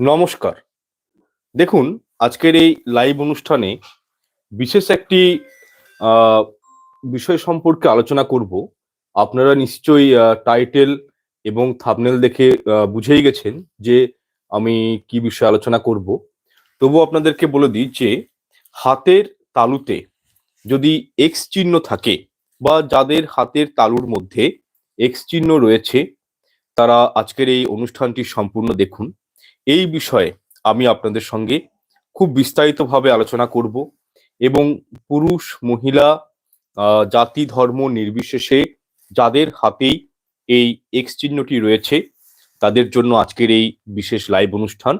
নমস্কার। দেখুন, আজকের এই লাইভ অনুষ্ঠানে বিশেষ একটি বিষয় সম্পর্কে আলোচনা করব। আপনারা নিশ্চয়ই টাইটেল এবং থাবনেল দেখে বুঝেই গেছেন যে আমি কি বিষয়ে আলোচনা করব। তবু আপনাদেরকে বলে দিই যে, হাতের তালুতে যদি এক্স চিহ্ন থাকে বা যাদের হাতের তালুর মধ্যে এক্স চিহ্ন রয়েছে, তারা আজকের এই অনুষ্ঠানটি সম্পূর্ণ দেখুন। এই বিষয়ে আমি আপনাদের সঙ্গে খুব বিস্তারিতভাবে আলোচনা করব এবং পুরুষ, মহিলা জাতি, ধর্ম নির্বিশেষে যাদের হাতেই এই এক্স চিহ্নটি রয়েছে, তাদের জন্য আজকের এই বিশেষ লাইভ অনুষ্ঠান।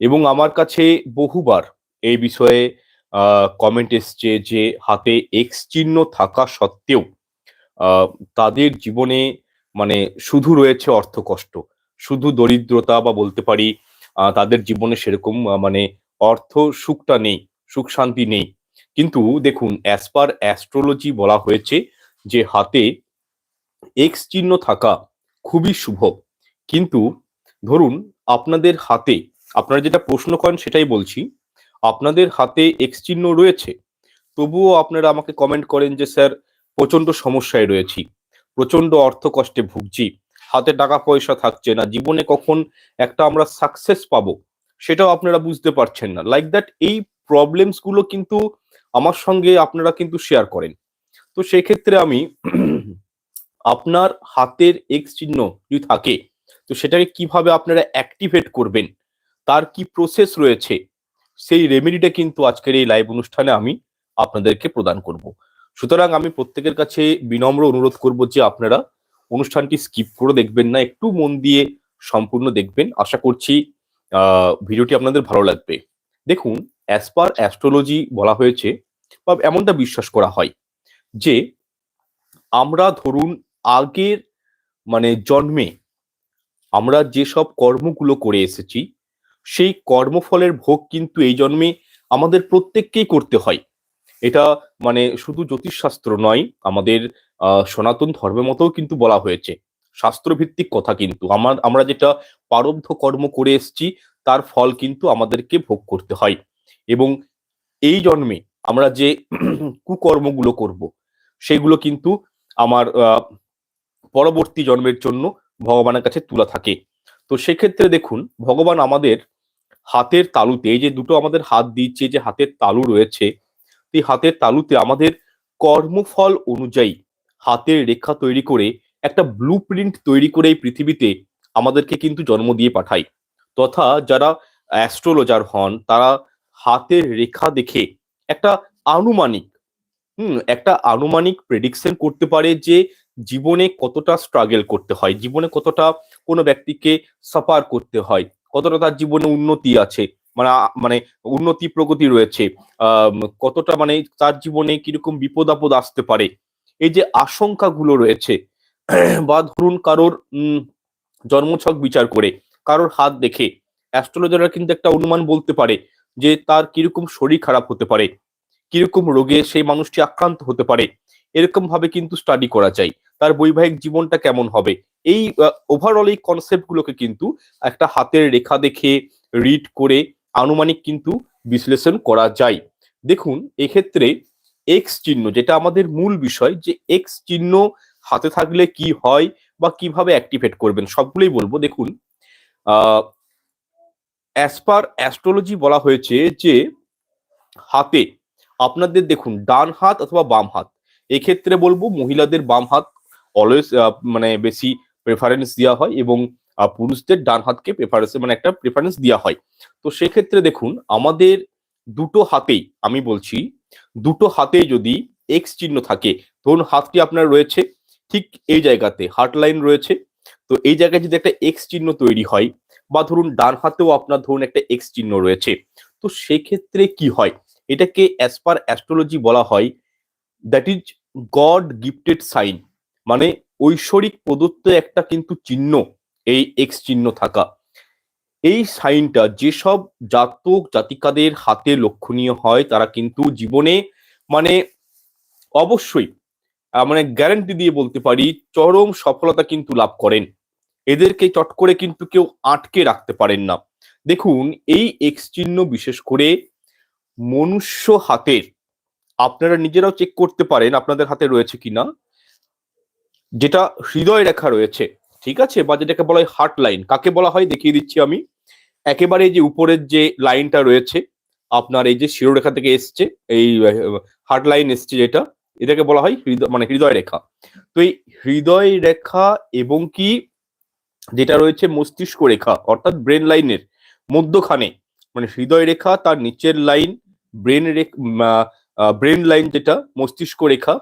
এবং আমার কাছে বহুবার এই বিষয়ে কমেন্ট এসছে যে হাতে এক্স চিহ্ন থাকা সত্ত্বেও তাদের জীবনে মানে শুধু রয়েছে অর্থ কষ্ট শুধু দরিদ্রতা বা বলতে পারি তাদের জীবনে সেরকম মানে অর্থ সুখটা নেই, সুখ শান্তি নেই। কিন্তু দেখুন অ্যাজ পার অ্যাস্ট্রোলজি বলা হয়েছে যে হাতে এক্স চিহ্ন থাকা খুবই শুভ। কিন্তু ধরুন, আপনাদের হাতে, আপনারা যেটা প্রশ্ন করেন সেটাই বলছি, আপনাদের হাতে এক্স চিহ্ন রয়েছে, তবুও আপনারা আমাকে কমেন্ট করেন যে, স্যার প্রচণ্ড সমস্যায় রয়েছি প্রচণ্ড অর্থ কষ্টে ভুগছি হাতে টাকা পয়সা থাকছে না, জীবনে কখন একটা আমরা সাকসেস পাবো, সেটাও আপনারা বুঝতে পারছেন না। লাইক দ্যাট এই প্রবলেমসগুলো কিন্তু আমার সঙ্গে আপনারা কিন্তু শেয়ার করেন। তো সেক্ষেত্রে আমি আপনার হাতের এক্স চিহ্ন যদি থাকে, তো সেটাকে কীভাবে আপনারা অ্যাক্টিভেট করবেন, তার কি প্রসেস রয়েছে, সেই রেমেডিটা কিন্তু আজকের এই লাইভ অনুষ্ঠানে আমি আপনাদেরকে প্রদান করব। সুতরাং আমি প্রত্যেকের কাছে বিনম্র অনুরোধ করব যে আপনারা অনুষ্ঠানটি স্কিপ করে দেখবেন না, একটু মন দিয়ে সম্পূর্ণ দেখবেন। আশা করছি ভিডিওটি আপনাদের ভালো লাগবে। দেখুন অ্যাজ পার অ্যাস্ট্রোলজি বলা হয়েছে, বা এমনটা বিশ্বাস করা হয় যে, আমরা ধরুন আগের মানে জন্মে আমরা যেসব কর্মগুলো করে এসেছি, সেই কর্মফলের ভোগ কিন্তু এই জন্মে আমাদের প্রত্যেককেই করতে হয়। এটা মানে শুধু জ্যোতিষশাস্ত্র নয়, আমাদের সনাতন ধর্মের মতেও কিন্তু বলা হয়েছে। শাস্ত্রভিত্তিক কথা কিন্তু। আমার, আমরা যেটা পারব্ধ কর্ম করে এসেছি, তার ফল কিন্তু আমাদেরকে ভোগ করতে হয়। এবং এই জন্মে আমরা যে কুকর্মগুলো করব, সেগুলো কিন্তু আমার পরবর্তী জন্মের জন্য ভগবানের কাছে তুলা থাকে। তো সেক্ষেত্রে দেখুন, ভগবান আমাদের হাতের তালুতে যে দুটো আমাদের হাত দিচ্ছে যে হাতের তালু রয়েছে, এই হাতের তালুতে আমাদের কর্মফল অনুযায়ী হাতের রেখা তৈরি করে একটা ব্লু প্রিন্ট তৈরি করে এই পৃথিবীতে আমাদেরকে কিন্তু জন্ম দিয়ে পাঠায়। তথা যারা অ্যাস্ট্রোলজার হন, তারা হাতের রেখা দেখে একটা আনুমানিক, হুম, একটা আনুমানিক প্রেডিকশন করতে পারে যে জীবনে কতটা স্ট্রাগল করতে হয়, জীবনে কতটা কোনো ব্যক্তিকে সাফার করতে হয়, কতটা তার জীবনে উন্নতি আছে মানে মানে উন্নতি প্রগতি রয়েছে কতটা মানে তার জীবনে কীরকম বিপদ আপদ আসতে পারে। এই যে আশঙ্কাগুলো রয়েছে, বা ধরুন কারোর জন্মছক বিচার করে, কারোর হাত দেখে, অ্যাস্ট্রোলজাররা কিন্তু একটা অনুমান বলতে পারে যে তার কীরকম শরীর খারাপ হতে পারে, কীরকম রোগে সেই মানুষটি আক্রান্ত হতে পারে, এরকম ভাবে কিন্তু স্টাডি করা যায়, তার বৈবাহিক জীবনটা কেমন হবে, এই ওভারঅল এই কনসেপ্ট গুলোকে কিন্তু একটা হাতের রেখা দেখে রিড করে, আনুমানিক কিন্তু বিশ্লেষণ করা যায়। দেখুন, এক্ষেত্রে এক্স চিহ্ন, যেটা আমাদের মূল বিষয়, যে এক্স চিহ্ন হাতে থাকলে কি হয় বা কীভাবে অ্যাক্টিভেট করবেন, সবগুলোই বলব। দেখুন অ্যাজ পার অ্যাস্ট্রোলজি বলা হয়েছে যে হাতে আপনাদের দেখুন, ডান হাত অথবা বাম হাত। এক্ষেত্রে বলব, মহিলাদের বাম হাত অলওয়েজ মানে বেশি প্রেফারেন্স দেওয়া হয় এবং পুরুষদের ডান হাতকে প্রেফারেন্স মানে একটা প্রেফারেন্স দেওয়া হয়। তো সেক্ষেত্রে দেখুন, আমাদের দুটো হাতেই আমি বলছি দুটো হাতেই যদি এক্স চিহ্ন থাকে, ধরুন হাতটি আপনার রয়েছে ঠিক এই জায়গাতে হার্ট লাইন রয়েছে, তো এই জায়গায় যদি একটা এক্স চিহ্ন তৈরি হয় বা ধরুন ডান হাতেও আপনার ধরুন একটা এক্স চিহ্ন রয়েছে, তো সেক্ষেত্রে কি হয়? এটাকে অ্যাজ পার অ্যাস্ট্রোলজি বলা হয় that is God gifted sign মানে ঐশ্বরিক প্রদত্ত একটা কিন্তু চিহ্ন, এই এক্স চিহ্ন থাকা। এই সাইনটা যেসব জাতক জাতিকাদের হাতে লক্ষণীয় হয়, তারা কিন্তু জীবনে মানে অবশ্যই মানে গ্যারান্টি দিয়ে বলতে পারি, চরম সফলতা কিন্তু লাভ করেন। এদেরকে চট করে কিন্তু কেউ আটকে রাখতে পারেন না। দেখুন, এই এক্স চিহ্ন বিশেষ করে মনুষ্য হাতের, আপনারা নিজেরাও চেক করতে পারেন আপনাদের হাতে রয়েছে কিনা যেটা হৃদয় রেখা রয়েছে, ঠিক আছে? বা যেটাকে বলা হয় হার্ট লাইন কাকে বলা হয়? দেখিয়ে দিচ্ছি আমি। একেবারে যে উপরের যে লাইনটা রয়েছে, আপনার এই যে শিরোরেখা থেকে এসছে, এই হার্ট লাইন এসছে যেটা এটাকে বলা হয় হৃদয় মানে হৃদয় রেখা। তো এই হৃদয় রেখা এবং কি যেটা রয়েছে মস্তিষ্ক রেখা, অর্থাৎ ব্রেন লাইনের মধ্যখানে মানে হৃদয় রেখা তার নিচের লাইন ব্রেন ব্রেন লাইন যেটা, মস্তিষ্ক রেখা,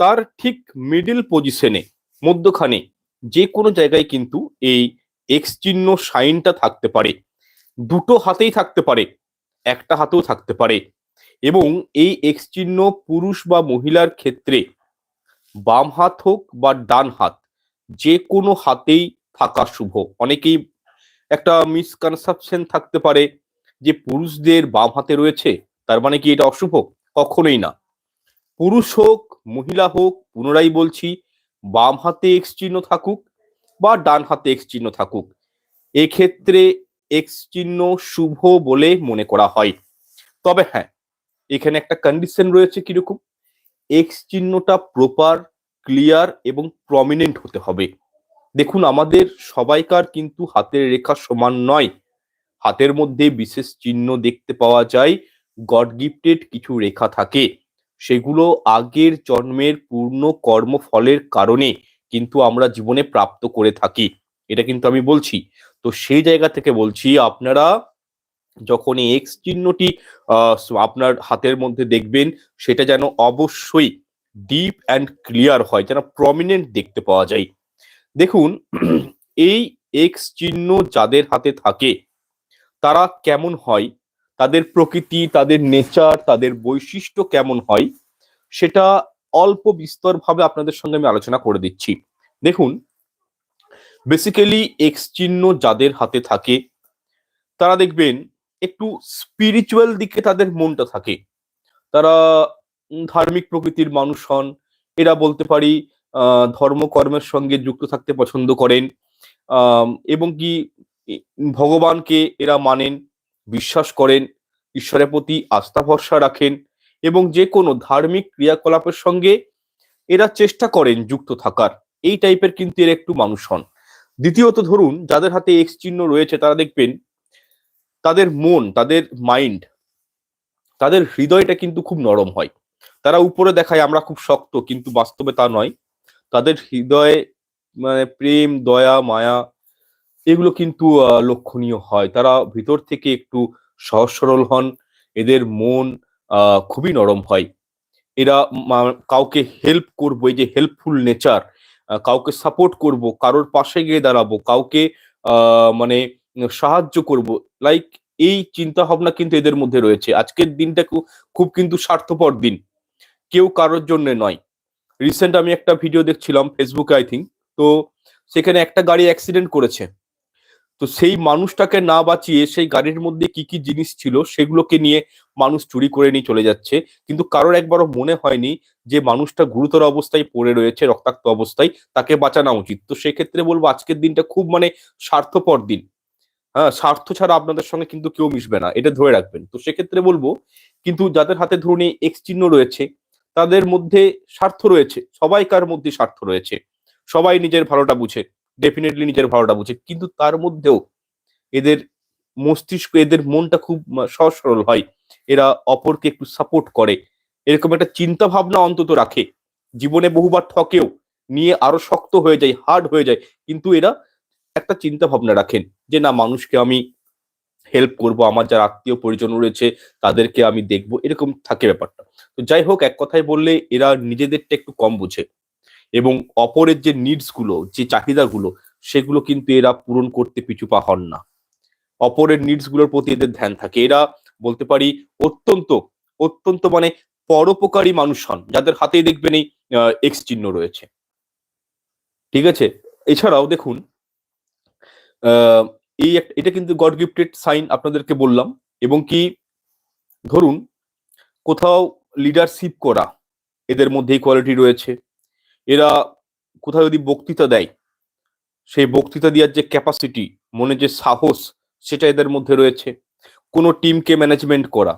তার ঠিক মিডিল পজিশনে মধ্যখানে যে কোনো জায়গায় কিন্তু এই এক্স চিহ্ন সাইনটা থাকতে পারে। দুটো হাতেই থাকতে পারে, একটা হাতেও থাকতে পারে। এবং এই এক্স চিহ্ন পুরুষ বা মহিলার ক্ষেত্রে বাম হাত হোক বা ডান হাত, যে কোনো হাতেই থাকা শুভ। অনেকেই একটা মিসকনসেপশন থাকতে পারে যে পুরুষদের বাম হাতে রয়েছে, তার মানে কি এটা অশুভ? কখনোই না। পুরুষ হোক, মহিলা হোক, পুনরায় বলছি, বাম হাতে এক্স চিহ্ন থাকুক বা ডান হাতে এক্স চিহ্ন থাকুক, এক্ষেত্রে এক্স চিহ্ন শুভ বলে মনে করা হয়। তবে হ্যাঁ এখানে একটা কন্ডিশন রয়েছে কীরকম? এক্স চিহ্নটা প্রপার ক্লিয়ার এবং প্রমিনেন্ট হতে হবে। দেখুন, আমাদের সবাইকার কিন্তু হাতের রেখা সমান নয়। হাতের মধ্যে বিশেষ চিহ্ন দেখতে পাওয়া যায় গড গিফটেড কিছু রেখা থাকে। সেগুলো আগের জন্মের পূর্ণ কর্মফলের কারণে কিন্তু আমরা জীবনে প্রাপ্ত করে থাকি। এটা কিন্তু আমি বলছি। তো সেই জায়গা থেকে বলছি, আপনারা যখন এই এক্স চিহ্নটি আপনার হাতের মধ্যে দেখবেন, সেটা যেন অবশ্যই ডিপ অ্যান্ড ক্লিয়ার হয়, যেন প্রমিনেন্ট দেখতে পাওয়া যায়। দেখুন, এই এক্স চিহ্ন যাদের হাতে থাকে, তারা কেমন হয়? তাদের প্রকৃতি, তাদের নেচার তাদের বৈশিষ্ট্য কেমন হয়? সেটা অল্প বিস্তরভাবে আপনাদের সঙ্গে আমি আলোচনা করে দিচ্ছি। দেখুন বেসিক্যালি এক্স চিহ্ন যাদের হাতে থাকে, তারা দেখবেন একটু স্পিরিচুয়াল দিকে তাদের মনটা থাকে। তারা ধার্মিক প্রকৃতির মানুষ হন, এরা বলতে পারি ধর্মকর্মের সঙ্গে যুক্ত থাকতে পছন্দ করেন এবং কি ভগবানকে এরা মানেন, বিশ্বাস করেন, ঈশ্বরের প্রতি আস্থা ভরসা রাখেন, এবং যে কোনো ধার্মিক ক্রিয়াকলাপের সঙ্গে এরা চেষ্টা করেন যুক্ত থাকার। এই টাইপের কিন্তু এরা একটু মানুষ হন। দ্বিতীয়ত ধরুন, যাদের হাতে এক্স চিহ্ন রয়েছে, তারা দেখবেন তাদের মন, তাদের মাইন্ড তাদের হৃদয়টা কিন্তু খুব নরম হয়। তারা উপরে দেখায়, আমরা খুব শক্ত কিন্তু বাস্তবে তা নয়। তাদের হৃদয়ে মানে প্রেম, দয়া, মায়া, এগুলো কিন্তু লক্ষণীয় হয়। তারা ভিতর থেকে একটু সহজ সরল হন। এদের মন খুবই নরম হয়। এরা কাউকে হেল্প করব, এই যে হেল্পফুল নেচার কাউকে সাপোর্ট করব, কারোর পাশে গিয়ে দাঁড়াবো, কাউকে মানে সাহায্য করব লাইক এই চিন্তা ভাবনা কিন্তু এদের মধ্যে রয়েছে। আজকের দিনটা খুব কিন্তু স্বার্থপর দিন। কেউ কারোর জন্য নয়। রিসেন্ট আমি একটা ভিডিও দেখছিলাম ফেসবুকে আই থিঙ্ক তো সেখানে একটা গাড়ি অ্যাক্সিডেন্ট করেছে। তো সেই মানুষটাকে না বাঁচিয়ে সেই গাড়ির মধ্যে কি কি জিনিস ছিল সেগুলোকে নিয়ে মানুষ চুরি করে নিয়ে চলে যাচ্ছে। কিন্তু কারোর একবারও মনে হয়নি যে মানুষটা গুরুতর অবস্থায় পড়ে রয়েছে, রক্তাক্ত অবস্থায়, তাকে বাঁচানো উচিত। তো সেক্ষেত্রে বলব আজকের দিনটা খুব মানে স্বার্থপর দিন। হ্যাঁ স্বার্থ ছাড়া আপনাদের সঙ্গে কিন্তু কেউ মিশবে না, এটা ধরে রাখবেন। তো সেক্ষেত্রে বলব, কিন্তু যাদের হাতে ধরুন এক্স চিহ্ন রয়েছে, তাদের মধ্যে স্বার্থ রয়েছে, সবাইকার মধ্যে স্বার্থ রয়েছে। সবাই নিজের ভালোটা বুঝে। ডেফিনেটলি নিজের ভালোটা বুঝে। কিন্তু তার মধ্যেও এদের মস্তিষ্ক, এদের মনটা খুব সহজ সরল হয়। এরা অপরকে একটু সাপোর্ট করে। এরকম একটা চিন্তা ভাবনা অন্তত রাখে। জীবনে বহুবার ঠকেও নিয়ে আরও শক্ত হয়ে যায় হার্ড হয়ে যায়। কিন্তু এরা একটা চিন্তা ভাবনা রাখেন যে, না, মানুষকে আমি হেল্প করব। আমার যারা আত্মীয় পরিজন রয়েছে, তাদেরকে আমি দেখব। এরকম থাকে ব্যাপারটা। তো যাই হোক, এক কথায় বললে এরা নিজেদেরটা একটু কম বুঝে। এবং অপরের যে নিডসগুলো, যে চাহিদাগুলো, সেগুলো কিন্তু এরা পূরণ করতে পিছু পা হন না। অপরের নিডসগুলোর প্রতি এদের ধ্যান থাকে। এরা বলতে পারি অত্যন্ত অত্যন্ত মানে পরোপকারী মানুষ হন, যাদের হাতেই দেখবেন এই এক্স চিহ্ন রয়েছে। ঠিক আছে? এছাড়াও দেখুন এই এটা কিন্তু গড গিফটেড সাইন আপনাদেরকে বললাম। এবং কি, ধরুন, কোথাও লিডারশিপ করা, এদের মধ্যে কোয়ালিটি রয়েছে। এরা কোথাও যদি বক্তৃতা দেয়, সেই বক্তৃতা দেওয়ার যে ক্যাপাসিটি মনে যে সাহস, সেটা এদের মধ্যে রয়েছে। কোনো টিমকে ম্যানেজমেন্ট করা,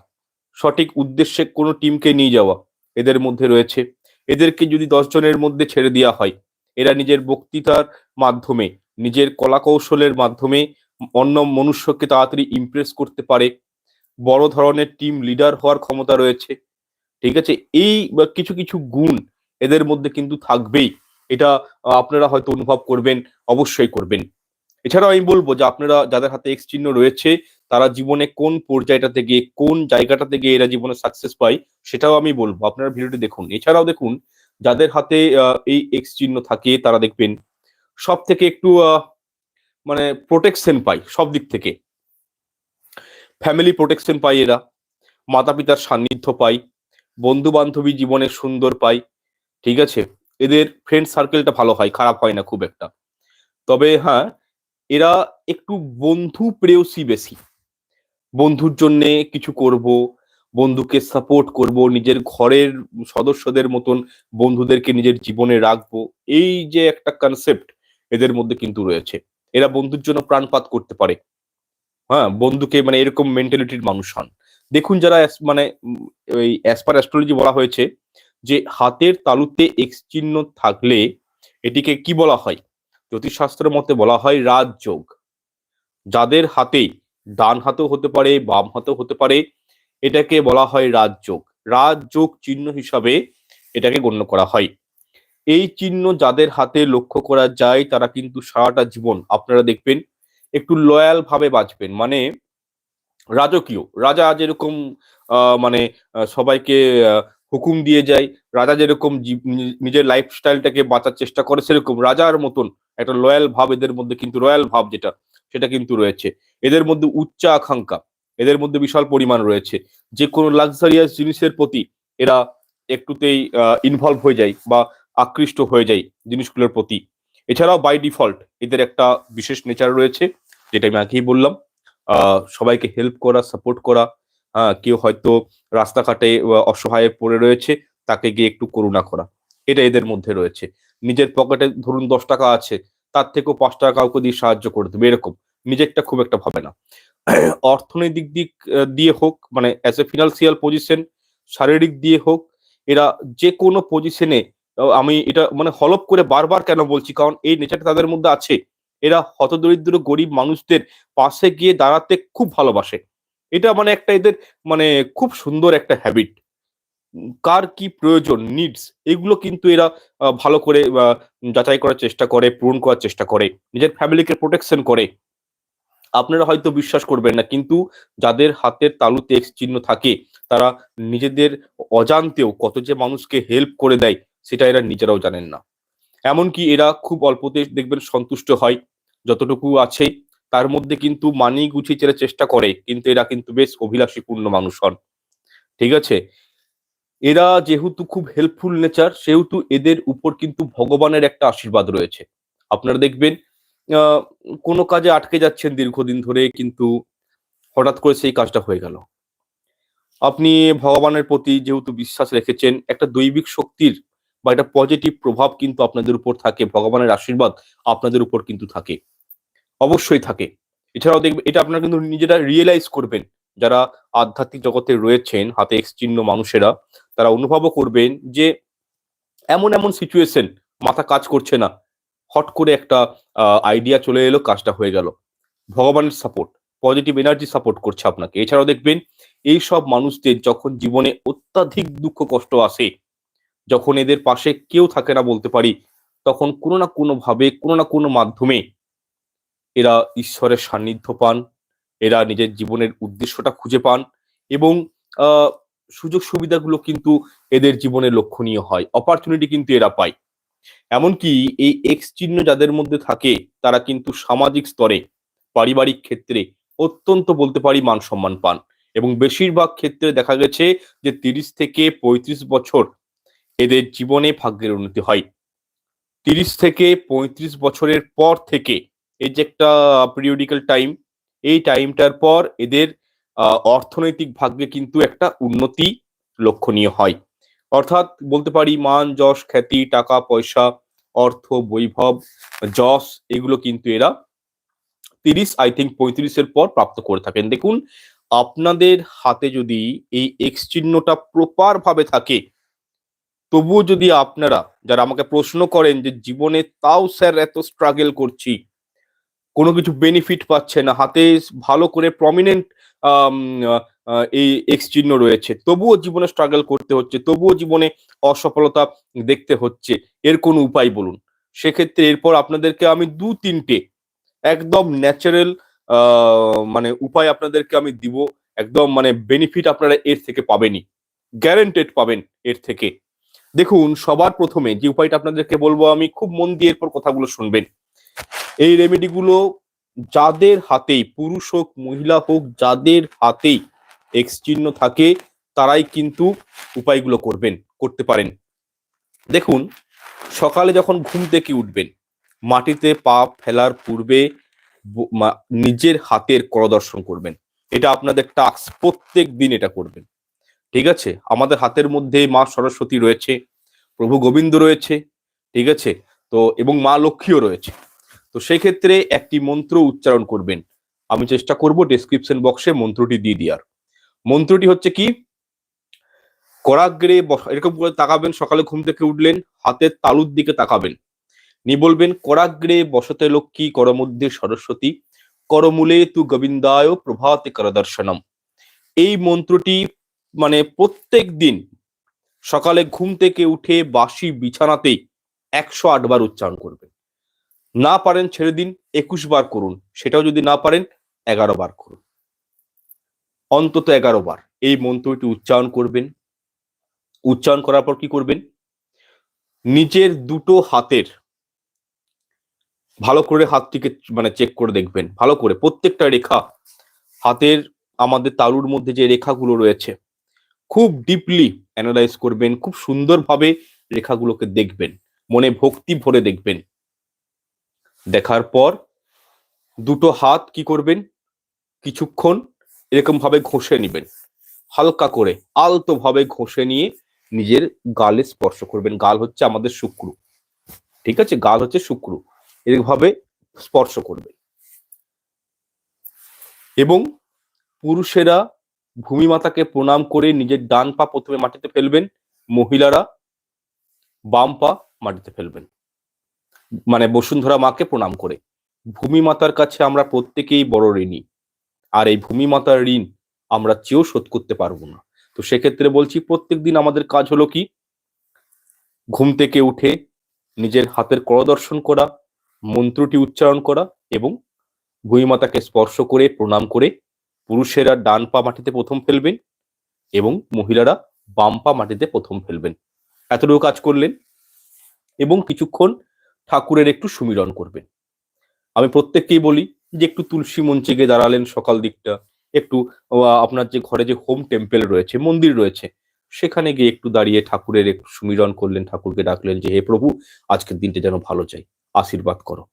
সঠিক উদ্দেশ্যে কোনো টিমকে নিয়ে যাওয়া এদের মধ্যে রয়েছে। এদেরকে যদি দশ জনের মধ্যে ছেড়ে দেওয়া হয়, এরা নিজের বক্তৃতার মাধ্যমে, নিজের কলা কৌশলের মাধ্যমে অন্য মনুষ্যকে তাড়াতাড়ি ইমপ্রেস করতে পারে। বড় ধরনের টিম লিডার হওয়ার ক্ষমতা রয়েছে। ঠিক আছে? এই কিছু কিছু গুণ এদের মধ্যে কিন্তু থাকবেই। এটা আপনারা হয়তো অনুভব করবেন, অবশ্যই করবেন। এছাড়াও আমি বলব যে আপনারা, যাদের হাতে এক্স চিহ্ন রয়েছে, তারা জীবনে কোন পর্যায়টাতে গিয়ে, কোন জায়গাটাতে গিয়ে এরা জীবনে সাকসেস পায়, সেটাও আমি বলব। আপনারা ভিডিওটি দেখুন। এছাড়াও দেখুন, যাদের হাতে এই এক্স চিহ্ন থাকে, তারা দেখবেন সব থেকে একটু মানে প্রোটেকশন পায় সব দিক থেকে। ফ্যামিলি প্রোটেকশন পায় এরা মাতা পিতার সান্নিধ্য পায় বন্ধু বান্ধবী জীবনে সুন্দর পায় ঠিক আছে? এদের ফ্রেন্ড সার্কেলটা ভালো হয়, খারাপ হয় না খুব একটা। তবে হ্যাঁ এরা একটু বন্ধু প্রেয়সী বেশি। বন্ধুর জন্য কিছু করব, বন্ধুকে সাপোর্ট করব, নিজের ঘরের সদস্যদের মতন বন্ধুদেরকে নিজের জীবনে রাখব। এই যে একটা কনসেপ্ট এদের মধ্যে কিন্তু রয়েছে। এরা বন্ধুর জন্য প্রাণপাত করতে পারে। হ্যাঁ বন্ধুকে মানে এরকম মেন্টালিটির মানুষ হন। দেখুন যারা মানে ওই অ্যাসপার অ্যাস্ট্রোলজি বলা হয়েছে যে হাতের তালুতে এক্স চিহ্ন থাকলে এটিকে কি বলা হয়? জ্যোতিষশাস্ত্রের মতে বলা হয় রাজযোগ। যাদের হাতে ডান হাতেও হতে পারে, বাম হাতেও হতে পারে, এটাকে বলা হয় রাজযোগ। রাজযোগ চিহ্ন হিসাবে এটাকে গণ্য করা হয়। এই চিহ্ন যাদের হাতে লক্ষ্য করা যায়, তারা কিন্তু সারাটা জীবন, আপনারা দেখবেন, একটু লয়াল ভাবে বাঁচবেন। মানে রাজকীয়। রাজা যেরকম মানে সবাইকে হুকুম দিয়ে যায়। রাজা যেরকম নিজের লাইফস্টাইলটাকে বাঁচার চেষ্টা করে, সেরকম রাজার মতন একটা লয়াল ভাব এদের মধ্যে কিন্তু রয়্যাল ভাব যেটা, সেটা কিন্তু রয়েছে। এদের মধ্যে উচ্চ আকাঙ্ক্ষা, এদের মধ্যে বিশাল পরিমাণ রয়েছে। যে কোনো লাক্সারিয়াস জিনিসের প্রতি এরা একটুতেই ইনভলভ হয়ে যায় বা আকৃষ্ট হয়ে যায় জিনিসগুলোর প্রতি। এছাড়াও বাই ডিফল্ট এদের একটা বিশেষ নেচার রয়েছে, যেটা আমি আগেই বললাম। সবাইকে হেল্প করা সাপোর্ট করা কেউ হয়তো রাস্তাঘাটে অসহায়ে পড়ে রয়েছে, তাকে গিয়ে একটু করুণা করা। এটা এদের মধ্যে রয়েছে। নিজের পকেটে ধরুন দশ টাকা আছে, তার থেকেও পাঁচ টাকা কাউকে দিয়ে সাহায্য করে দেবে, এরকম। নিজেরটা খুব একটা ভাবে না। অর্থনৈতিক দিক দিয়ে হোক মানে অ্যাজ এ ফিনান্সিয়াল পজিশন শারীরিক দিয়ে হোক, এরা যে কোনো পজিশনে আমি এটা মানে হলপ করে বারবার কেন বলছি? কারণ এই নেচারটা তাদের মধ্যে আছে। এরা হতদরিদ্র, গরিব মানুষদের পাশে গিয়ে দাঁড়াতে খুব ভালোবাসে। এটা মানে একটা এদের মানে খুব সুন্দর একটা হ্যাবিট কার কি প্রয়োজন নিডস এগুলো কিন্তু এরা ভালো করে যাচাই করার চেষ্টা করে, পূরণ করার চেষ্টা করে, নিজের ফ্যামিলিকে প্রোটেকশন করে। আপনারা হয়তো বিশ্বাস করবেন না, কিন্তু যাদের হাতের তালুতে এক্স চিহ্ন থাকে, তারা নিজেদের অজান্তেও কত যে মানুষকে হেল্প করে দেয়, সেটা এরা নিজেরাও জানেন না। এমনকি এরা খুব অল্পতে দেখবেন সন্তুষ্ট হয়, যতটুকু আছে তার মধ্যে কিন্তু মানি গুছিয়ে চেড়ে চেষ্টা করে, কিন্তু এরা কিন্তু বেশ অভিলাষীপূর্ণ মানুষ হন। ঠিক আছে? এরা যেহেতু খুব হেল্পফুল নেচার সেহেতু এদের উপর কিন্তু ভগবানের একটা আশীর্বাদ রয়েছে। আপনারা দেখবেন কোনো কাজে আটকে যাচ্ছেন দীর্ঘদিন ধরে, কিন্তু হঠাৎ করে সেই কাজটা হয়ে গেল। আপনি ভগবানের প্রতি যেহেতু বিশ্বাস রেখেছেন, একটা দৈবিক শক্তির বা একটা পজিটিভ প্রভাব কিন্তু আপনাদের উপর থাকে, ভগবানের আশীর্বাদ আপনাদের উপর কিন্তু থাকে। অবশ্যই থাকে। এছাড়াও দেখবেন এটা আপনারা কিন্তু নিজেরা রিয়েলাইজ করবেন। যারা আধ্যাত্মিক জগতে রয়েছেন, হাতে এক্স চিহ্ন মানুষেরা, তারা অনুভবও করবেন যে এমন এমন সিচুয়েশন মাথা কাজ করছে না। হট করে একটা আইডিয়া চলে এলো, কাজটা হয়ে গেল। ভগবানের সাপোর্ট পজিটিভ এনার্জি সাপোর্ট করছে আপনাকে। এছাড়াও দেখবেন এই সব মানুষদের যখন জীবনে অত্যাধিক দুঃখ কষ্ট আসে, যখন এদের পাশে কেউ থাকে না বলতে পারি, তখন কোনো না কোনো ভাবে কোনো না কোনো মাধ্যমে এরা ঈশ্বরের সান্নিধ্য পান, এরা নিজের জীবনের উদ্দেশ্যটা খুঁজে পান এবং সুযোগ সুবিধাগুলো কিন্তু এদের জীবনে লক্ষণীয় হয় অপরচুনিটি কিন্তু এরা পায়। এমনকি এই এক্স চিহ্ন যাদের মধ্যে থাকে, তারা কিন্তু সামাজিক স্তরে, পারিবারিক ক্ষেত্রে অত্যন্ত বলতে পারি মান সম্মান পান এবং বেশিরভাগ ক্ষেত্রে দেখা গেছে যে তিরিশ থেকে পঁয়ত্রিশ বছর এদের জীবনে ভাগ্যের উন্নতি হয়। তিরিশ থেকে পঁয়ত্রিশ বছরের পর থেকে এই যে একটা পিরিয়ডিক্যাল টাইম এই টাইমটার পর এদের অর্থনৈতিক ভাগ্যে কিন্তু একটা উন্নতি লক্ষণীয় হয়। অর্থাৎ বলতে পারি মান, যশ, খ্যাতি, টাকা, পয়সা, অর্থ, বৈভব, যশ, এগুলো কিন্তু এরা তিরিশ আই থিঙ্ক পঁয়ত্রিশের পর প্রাপ্ত করে থাকেন। দেখুন, আপনাদের হাতে যদি এই এক্স চিহ্নটা প্রপার ভাবে থাকে, তবুও যদি আপনারা, যারা আমাকে প্রশ্ন করেন যে জীবনে তাও স্যার এত স্ট্রাগল করছি কোনো কিছু বেনিফিট পাচ্ছে না। হাতে ভালো করে প্রমিনেন্ট এই এক্স চিহ্ন রয়েছে। তবুও জীবনে স্ট্রাগল করতে হচ্ছে, তবুও জীবনে অসফলতা দেখতে হচ্ছে। এর কোনো উপায় বলুন? সেক্ষেত্রে এরপর আপনাদেরকে আমি দু তিনটে একদম ন্যাচারাল মানে উপায় আপনাদেরকে আমি দিব। একদম মানে বেনিফিট আপনারা এর থেকে পাবেনই। গ্যারেন্টেড পাবেন এর থেকে। দেখুন, সবার প্রথমে যে উপায়টা আপনাদেরকে বলব আমি, খুব মন দিয়ে এরপর কথাগুলো শুনবেন। এই রেমেডিগুলো যাদের হাতেই, পুরুষ হোক, মহিলা হোক, যাদের হাতেই এক্স চিহ্ন থাকে, তারাই কিন্তু উপায়গুলো করবেন, করতে পারেন। দেখুন, সকালে যখন ঘুম থেকে উঠবেন, মাটিতে পা ফেলার পূর্বে নিজের হাতের করদর্শন করবেন। এটা আপনাদের টাস্ক প্রত্যেক দিন এটা করবেন। ঠিক আছে? আমাদের হাতের মধ্যে মা সরস্বতী রয়েছে, প্রভু গোবিন্দ রয়েছে, ঠিক আছে? তো, এবং মা লক্ষ্মীও রয়েছে। তো সেই ক্ষেত্রে একটি মন্ত্র উচ্চারণ করবেন। আমি চেষ্টা করব ডেসক্রিপশন বক্সে মন্ত্রটি দিয়ে দেওয়ার। মন্ত্রটি হচ্ছে কি? করাগ্রে এরকম করে তাকাবেন, সকালে ঘুম থেকে উঠলেন, হাতের তালুর দিকে তাকাবেন। নি বলবেন, করাগ্রে বসতে লক্ষ্মী করমধ্যে সরস্বতী, করমূলে তু গোবিন্দায় প্রভাতে করদর্শনম। এই মন্ত্রটি মানে প্রত্যেক দিন সকালে ঘুম থেকে উঠে বাসি বিছানাতেই একশো আট বার উচ্চারণ করবেন। না পারেন ছেড়ে দিন, একুশ বার করুন। সেটাও যদি না পারেন, এগারো বার করুন। অন্তত এগারো বার। এই মন্ত্রটি উচ্চারণ করবেন। উচ্চারণ করার পর কি করবেন? নিজের দুটো হাতের ভালো করে হাতটিকে মানে চেক করে দেখবেন। ভালো করে। প্রত্যেকটা রেখা হাতের আমাদের তালুর মধ্যে যে রেখাগুলো রয়েছে, খুব ডিপলি অ্যানালাইজ করবেন। খুব সুন্দরভাবে রেখাগুলোকে দেখবেন। মনে ভক্তি ভরে দেখবেন। দেখার পর দুটো হাত কি করবেন? কিছুক্ষণ এরকম ভাবে ঘষে নেবেন। হালকা করে আলতো ভাবে ঘষে নিয়ে নিজের গালে স্পর্শ করবেন। গাল হচ্ছে আমাদের শুক্র, ঠিক আছে? গাল হচ্ছে শুক্র, এরকমভাবে স্পর্শ করবেন। এবং পুরুষেরা ভূমি মাতাকে প্রণাম করে নিজের ডান পা প্রথমে মাটিতে ফেলবেন, মহিলারা বাম পা মাটিতে ফেলবেন। মানে বসুন্ধরা মাকে প্রণাম করে। ভূমি মাতার কাছে আমরা প্রত্যেকেই বড় ঋণী। আর এই ভূমি মাতার ঋণ আমরা চেয়েও শোধ করতে পারব না। তো সেক্ষেত্রে বলছি প্রত্যেকদিন আমাদের কাজ হলো কি? ঘুম থেকে উঠে নিজের হাতের করদর্শন করা, মন্ত্রটি উচ্চারণ করা এবং ভূমি মাতাকে স্পর্শ করে, প্রণাম করে পুরুষেরা ডান পা মাটিতে প্রথম ফেলবেন এবং মহিলারা বাম পা মাটিতে প্রথম ফেলবেন। এতটুকু কাজ করলেন এবং কিছুক্ষণ ঠাকুরের একটু সুমিরন করবেন। আমি প্রত্যেককেই বলি যে একটু তুলসী মঞ্চে গিয়ে দাঁড়ালেন সকাল দিকটা, একটু আপনার যে ঘরে যে হোম টেম্পেল রয়েছে, মন্দির রয়েছে, সেখানে গিয়ে একটু দাঁড়িয়ে ঠাকুরের একটু সুমিরন করলেন, ঠাকুরকে ডাকলেন যে, হে প্রভু, আজকের দিনটা যেন ভালো চাই আশীর্বাদ করো।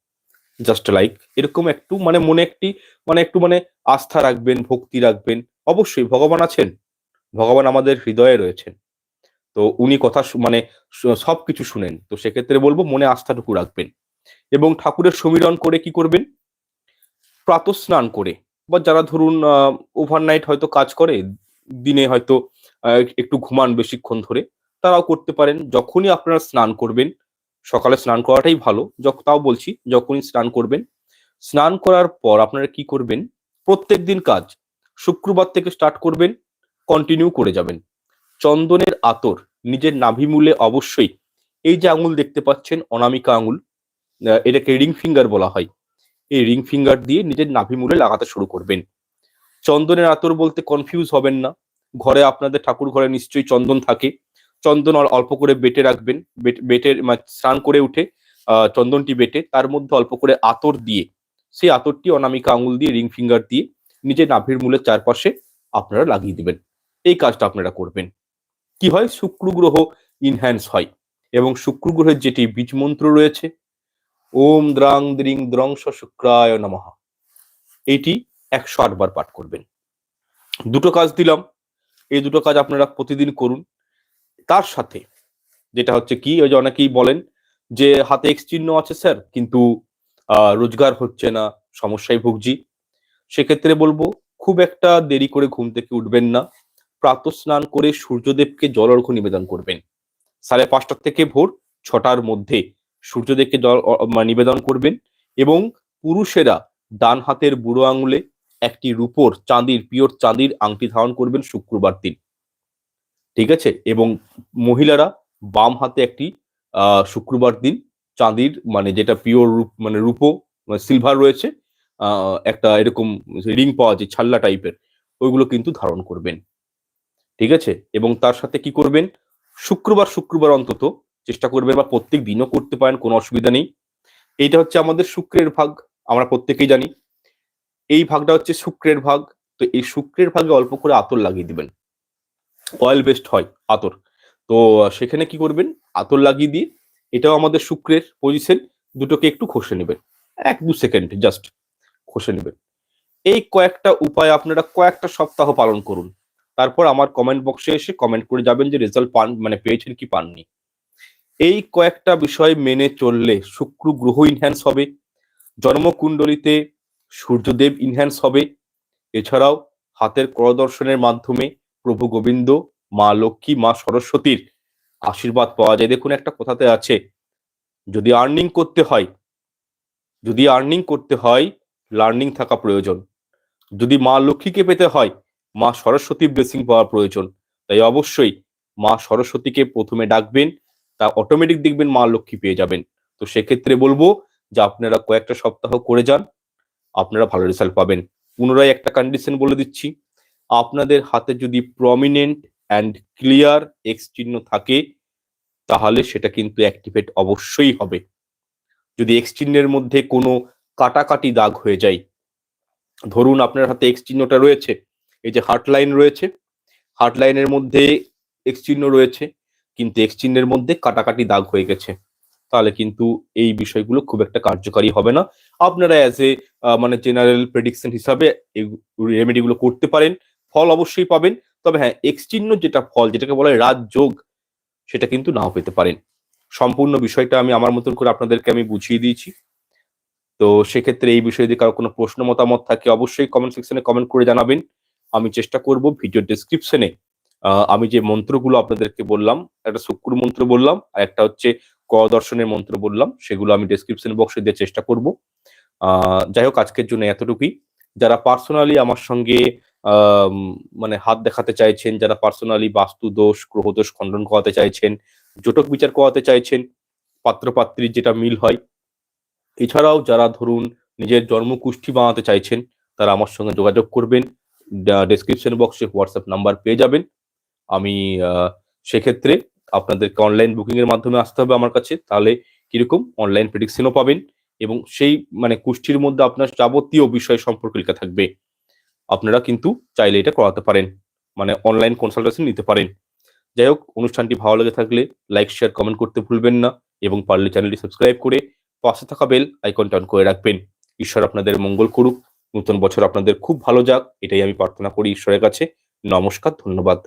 জাস্ট লাইক এরকম একটু মানে মনে একটি মানে একটু মানে আস্থা রাখবেন, ভক্তি রাখবেন। অবশ্যই ভগবান আছেন, ভগবান আমাদের হৃদয়ে রয়েছেন। তো উনি কথা মানে সব কিছু শুনেন। তো সেক্ষেত্রে বলব মনে আস্থাটুকু রাখবেন। এবং ঠাকুরের সমীরণ করে কি করবেন? প্রাতঃ স্নান করে। বা যারা ধরুন ওভারনাইট হয়তো কাজ করে, দিনে হয়তো একটু ঘুমান বেশিক্ষণ ধরে, তারাও করতে পারেন। যখনই আপনারা স্নান করবেন, সকালে স্নান করাটাই ভালো তাও বলছি, যখনই স্নান করবেন, স্নান করার পর আপনারা কি করবেন? প্রত্যেক দিন কাজ। শুক্রবার থেকে স্টার্ট করবেন কন্টিনিউ করে যাবেন। চন্দনের আতর, নিজের নাভিমূলে অবশ্যই। এই যে আঙুল দেখতে পাচ্ছেন, অনামিকা আঙুল এটাকে রিং ফিঙ্গার বলা হয়। এই রিং ফিঙ্গার দিয়ে নিজের নাভিমূলে লাগাতে শুরু করবেন। চন্দনের আতর বলতে কনফিউজ হবেন না। ঘরে আপনাদের ঠাকুর ঘরে নিশ্চয়ই চন্দন থাকে। চন্দন অল- অল্প করে বেটে রাখবেন। বেট- স্নান করে উঠে চন্দনটি বেটে, তার মধ্যে অল্প করে আতর দিয়ে, সেই আতরটি অনামিকা আঙুল দিয়ে, রিং ফিঙ্গার দিয়ে, নিজের নাভির মূলের চারপাশে আপনারা লাগিয়ে দিবেন। এই কাজটা আপনারা করবেন। কি হয়? শুক্র গ্রহ ইনহ্যান্স হয়। এবং শুক্র গ্রহের যেটি বীজ মন্ত্র রয়েছে, ওম দ্রাং দ্রিং দ্রংশ শুক্রায় নমঃ। এইটি একশো আটবার পাঠ করবেন। দুটো কাজ দিলাম। এই দুটো কাজ আপনারা প্রতিদিন করুন। তার সাথে যেটা হচ্ছে কি, ওই যে অনেকেই বলেন যে হাতে এক্স চিহ্ন আছে স্যার, কিন্তু রোজগার হচ্ছে না, সমস্যায় ভুগছি। সেক্ষেত্রে বলব, খুব একটা দেরি করে ঘুম থেকে উঠবেন না। প্রাতঃ স্নান করে সূর্যদেবকে জল অর্ঘ্য নিবেদন করবেন। সাড়ে পাঁচটা থেকে ভোর ছটার মধ্যে সূর্যদেবকে জল মানে নিবেদন করবেন এবং পুরুষেরা ডান হাতের বুড়ো আঙুলে একটি রূপোর চাঁদির, পিওর চাঁদির আংটি ধারণ করবেন শুক্রবার দিন। ঠিক আছে? এবং মহিলারা বাম হাতে একটি শুক্রবার দিন চাঁদির মানে যেটা পিওর রূপ মানে রূপো সিলভার রয়েছে একটা এরকম রিং পাওয়া যায়, ছাল্লা টাইপের, ওইগুলো কিন্তু ধারণ করবেন। ঠিক আছে? এবং তার সাথে কি করবেন? শুক্রবার শুক্রবার অন্তত চেষ্টা করবেন বা প্রত্যেক দিনও করতে পারেন, কোনো অসুবিধা নেই। এইটা হচ্ছে আমাদের শুক্রের ভাগ, আমরা প্রত্যেকেই জানি। এই ভাগটা হচ্ছে শুক্রের ভাগ, তো এই শুক্রের ভাগে অল্প করে আতর লাগিয়ে দিবেন। অয়েল বেস্ট হয়, আতর। তো সেখানে কি করবেন? আতর লাগিয়ে দিয়ে এটাও আমাদের শুক্রের পজিশন দুটোকে একটু ঘষে নেবেন। এক দু সেকেন্ড জাস্ট খসে নেবেন। এই কয়েকটা উপায় আপনারা কয়েকটা সপ্তাহ পালন করুন। তারপর আমার কমেন্ট বক্সে এসে কমেন্ট করে যাবেন যে রেজাল্ট পান মানে পেয়েছেন কি পাননি। এই কয়েকটা বিষয় মেনে চললে শুক্র গ্রহ ইনহ্যান্স হবে, জন্মকুণ্ডলিতে সূর্যদেব ইনহ্যান্স হবে, এছাড়াও হাতের করদর্শনের মাধ্যমে প্রভু গোবিন্দ, মা লক্ষ্মী, মা সরস্বতীর আশীর্বাদ পাওয়া যায়। দেখুন একটা কথাতে আছে, যদি আর্নিং করতে হয়, যদি আর্নিং করতে হয় লার্নিং থাকা প্রয়োজন। যদি মা লক্ষ্মীকে পেতে হয় মা সরস্বতীর ব্লেসিং পাওয়া প্রয়োজন। তাই অবশ্যই মা সরস্বতীকে প্রথমে ডাকবেন, তা অটোমেটিক দেখবেন মা লক্ষ্মী পেয়ে যাবেন। তো সেক্ষেত্রে বলব যে আপনারা কয়েকটা সপ্তাহ করে যান, আপনারা ভালো রেজাল্ট পাবেন। পুনরায় একটা কন্ডিশন বলে দিচ্ছি, আপনাদের হাতে যদি প্রমিনেন্ট অ্যান্ড ক্লিয়ার এক্স চিহ্ন থাকে, তাহলে সেটা কিন্তু অ্যাক্টিভেট অবশ্যই হবে। যদি এক্স চিহ্নের মধ্যে কোনো কাটাকাটি দাগ হয়ে যায়, ধরুন আপনার হাতে এক্স চিহ্নটা রয়েছে এই যে হার্ট লাইন রয়েছে হার্ট লাইনের মধ্যে এক্স চিহ্ন রয়েছে, কিন্তু এক্স চিহ্নের মধ্যে কাটাকাটি দাগ হয়ে গেছে। তাহলে কিন্তু এই বিষয়গুলো খুব একটা কার্যকারী হবে না। আপনারা অ্যাজ এ মানে জেনারেল প্রেডিকশন হিসাবে রেমেডিগুলো করতে পারেন, ফল অবশ্যই পাবেন। তবে হ্যাঁ এক্স চিহ্ন যেটা ফল, যেটাকে বলা হয় রাজযোগ সেটা কিন্তু নাও পেতে পারেন। সম্পূর্ণ বিষয়টা আমি আমার মতন করে আপনাদেরকে আমি বুঝিয়ে দিয়েছি। তো সেক্ষেত্রে এই বিষয়ে যদি কারও কোনো প্রশ্ন, মতামত থাকে, অবশ্যই কমেন্ট সেকশনে কমেন্ট করে জানাবেন। আমি চেষ্টা করব ভিডিও ডেসক্রিপশনে আমি যে মন্ত্রগুলো আপনাদেরকে বললাম, একটা শুক্র মন্ত্র বললাম, আর একটা হচ্ছে ক দর্শনের মন্ত্র বললাম, সেগুলো আমি ডেসক্রিপশন বক্সে দিয়ে চেষ্টা করব। যাই হোক, আজকের জন্য এতটুকুই। যারা পার্সোনালি আমার সঙ্গে মানে হাত দেখাতে চাইছেন, যারা পার্সোনালি বাস্তু দোষ, গ্রহ দোষ খণ্ডন করাতে চাইছেন, জোটক বিচার করাতে চাইছেন, পাত্রপাত্রীর যেটা মিল হয়, এছাড়াও যারা ধরুন নিজের জন্মকুষ্ঠী বানাতে চাইছেন, তারা আমার সঙ্গে যোগাযোগ করবেন। ডেসক্রিপশন বক্সে হোয়াটসঅ্যাপ নাম্বার পেয়ে যাবেন। আমি সেক্ষেত্রে আপনাদেরকে অনলাইন বুকিংয়ের মাধ্যমে আসতে হবে আমার কাছে। তাহলে কীরকম? অনলাইন প্রেডিকশনও পাবেন এবং সেই মানে কুষ্ঠির মধ্যে আপনার যাবতীয় বিষয় সম্পর্কে লেখা থাকবে। আপনারা কিন্তু চাইলে এটা করাতে পারেন। মানে অনলাইন কনসালটেশন নিতে পারেন। যাই হোক, অনুষ্ঠানটি ভালো লেগে থাকলে লাইক শেয়ার কমেন্ট করতে ভুলবেন না এবং পারলে চ্যানেলটি সাবস্ক্রাইব করে পাশে থাকা বেল আইকনটা অন করে রাখবেন। ঈশ্বর আপনাদের মঙ্গল করুক। নতুন বছর আপনাদের খুব ভালো যাক এটাই আমি প্রার্থনা করি ঈশ্বরের কাছে। নমস্কার ধন্যবাদ।